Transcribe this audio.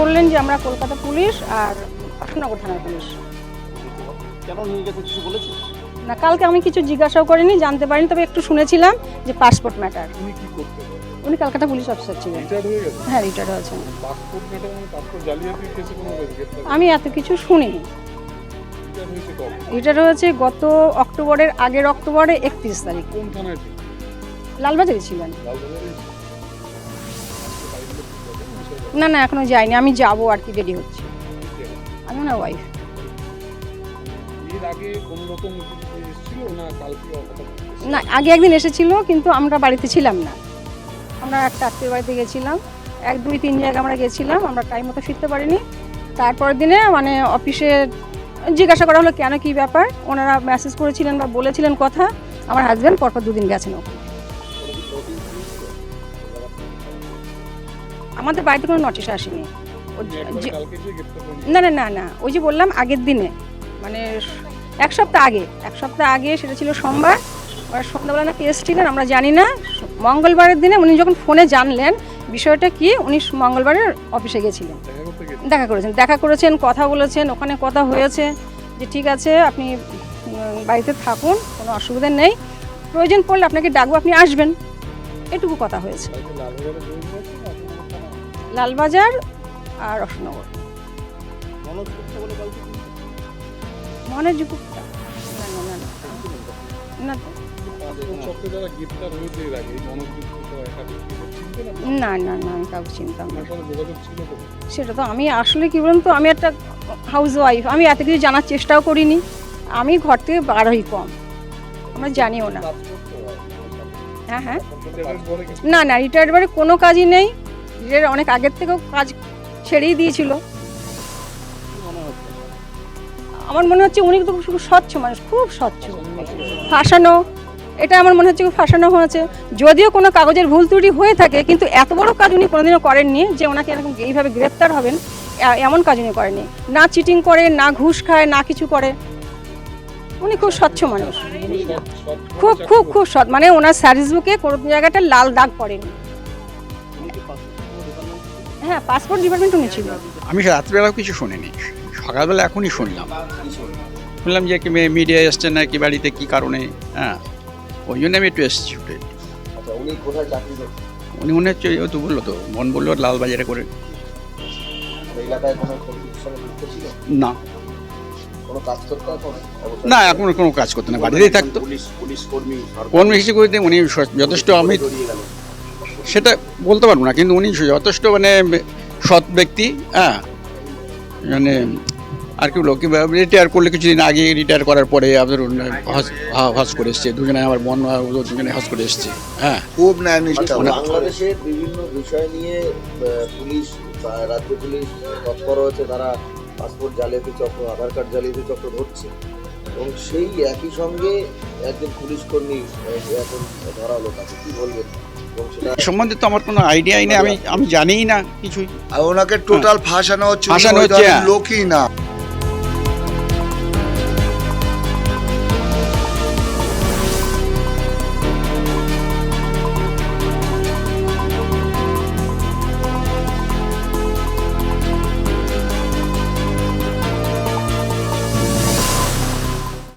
বললেন যে আমরা কলকাতা পুলিশ আর অশোকনগর থানার পুলিশ। কেন নিয়ে গেছে কিছু বলেছে? না কালকে আমি কিছু জিজ্ঞাসাও করিনি জানতে পারিনি তবে একটু শুনেছিলাম যে পাসপোর্ট ম্যাটার। উনি কি করতে উনি কলকাতা পুলিশ অফিসার ছিলেন। হয়ে রিটায়ার্ড হয়েছেন। পাসপোর্ট ম্যাটার মানে পাসপোর্ট জালিয়াতি কেসে কোনো আমি এত কিছু শুনিনি। রিটায়ার্ড হয়েছে গত অক্টোবরের আগের অক্টোবরে একত্রিশ তারিখ। কোন থানায় লালবাজারে ছিলেন। লালবাজারে না না এখনও যাইনি। আমি যাব আর কি রেডি হচ্ছে। আমি ওনার ওয়াইফ না না আগে একদিন এসেছিল কিন্তু আমরা বাড়িতে ছিলাম না। আমরা একটা আত্মীয় বাড়িতে গেছিলাম। এক দুই তিন জায়গায় আমরা গেছিলাম আমরা টাইম মতো ফিরতে পারিনি। তারপরের দিনে মানে অফিসে জিজ্ঞাসা করা হলো কেন কি ব্যাপার? ওনারা মেসেজ করেছিলেন বা বলেছিলেন কথা। আমার হাজব্যান্ড পরপর দুদিন গেছেন ওখানে। আমাদের বাড়িতে কোনো নোটিশ আসেনি। হয়নি না না না না। ওই যে বললাম আগের দিনে মানে এক সপ্তাহ আগে এক সপ্তাহ আগে সেটা ছিল সোমবার ওরা সন্ধ্যাবেলা নাকি এসেছিলেন আমরা জানি না। মঙ্গলবারের দিনে উনি যখন ফোনে জানলেন বিষয়টা কি উনি মঙ্গলবারের অফিসে গেছিলেন। দেখা করেছেন দেখা করেছেন কথা বলেছেন ওখানে কথা হয়েছে যে ঠিক আছে আপনি বাড়িতে থাকুন কোনো অসুবিধা নেই। প্রয়োজন পড়লে আপনাকে ডাকবো আপনি আসবেন। এটুকু কথা হয়েছে। লালবাজার আর অশোকনগর মনোজ যুগুপ্তা না না না না, আমি কাউকে চিনতাম না। সেটা তো আমি আসলে কি বলুন তো, আমি একটা হাউস ওয়াইফ আমি এত কিছু জানার চেষ্টাও করিনি। আমি ঘর থেকে বার হই কম। আমরা জানিও না। হ্যাঁ হ্যাঁ। না না রিটায়ার্ড বারে কোনো কাজই নেই। রিটায়ার অনেক আগের থেকেও কাজ ছেড়েই দিয়েছিল। আমার মনে হচ্ছে উনি তো খুব স্বচ্ছ মানুষ, খুব স্বচ্ছ। ফাঁসানো, এটা আমার মনে হচ্ছে ফাঁসানো হয়েছে। যদিও কোনো কাগজের ভুল ত্রুটি হয়ে থাকে, কিন্তু এত বড় কাজ উনি কোনোদিনও করেননি যে ওনাকে এরকম এইভাবে গ্রেপ্তার হবেন এমন কাজ উনি করেননি। না চিটিং করে, না ঘুষ খায়, না কিছু করে। উনি খুব স্বচ্ছ মানুষ। মানে খুব খুব খুব সৎ মানে ওনার সার্ভিস বুকে কোনো জায়গাটা লাল দাগ পড়েনি। হ্যাঁ পাসপোর্ট ডিপার্টমেন্ট উনি ছিল আমি রাত্রিবেলাও কিছু শুনিনি সকালবেলা এখনই শুনলাম শুনলাম যে কি মিডিয়া এসছে না কি বাড়িতে কি কারণে হ্যাঁ ওই জন্য আমি একটু এসেছি আচ্ছা উনি কোথায় চাকরি উনি মনে হচ্ছে ও তো বলল তো মন বলল লালবাজারে করে না কোনো কাজ করতে এখন না এখন কোনো কাজ করতে না বাড়িতেই থাকতো পুলিশ পুলিশ কর্মী করতে উনি যথেষ্ট আমি সেটা বলতে পারব না কিন্তু উনি যথেষ্ট মানে সৎ ব্যক্তি হ্যাঁ। মানে আর কি বলব কি রিটায়ার করলে কিছুদিন আগে রিটায়ার করার পরে আপনার হজ করে এসছে। দুজনে আমার বোন ও দুজনে হজ করে এসছে হ্যাঁ। খুব ন্যায়নিষ্ঠ আচ্ছা, বাংলাদেশের বিভিন্ন বিষয় নিয়ে পুলিশ রাজ্য পুলিশ তৎপর হয়েছে তারা পাসপোর্ট জালিয়াতি চক্র আধার কার্ড জালিয়াতি চক্র ধরছে। এবং সেই একই সঙ্গে একজন পুলিশ কর্মী এখন ধরা হলো তাকে। কি বলবেন? সম্বন্ধে তো আমার কোনো আইডিয়াই নেই আমি আমি জানিই না কিছুই আর ওনাকে টোটাল ফাঁসানো হচ্ছে ফাঁসানো হচ্ছে, হ্যাঁ। লোকই না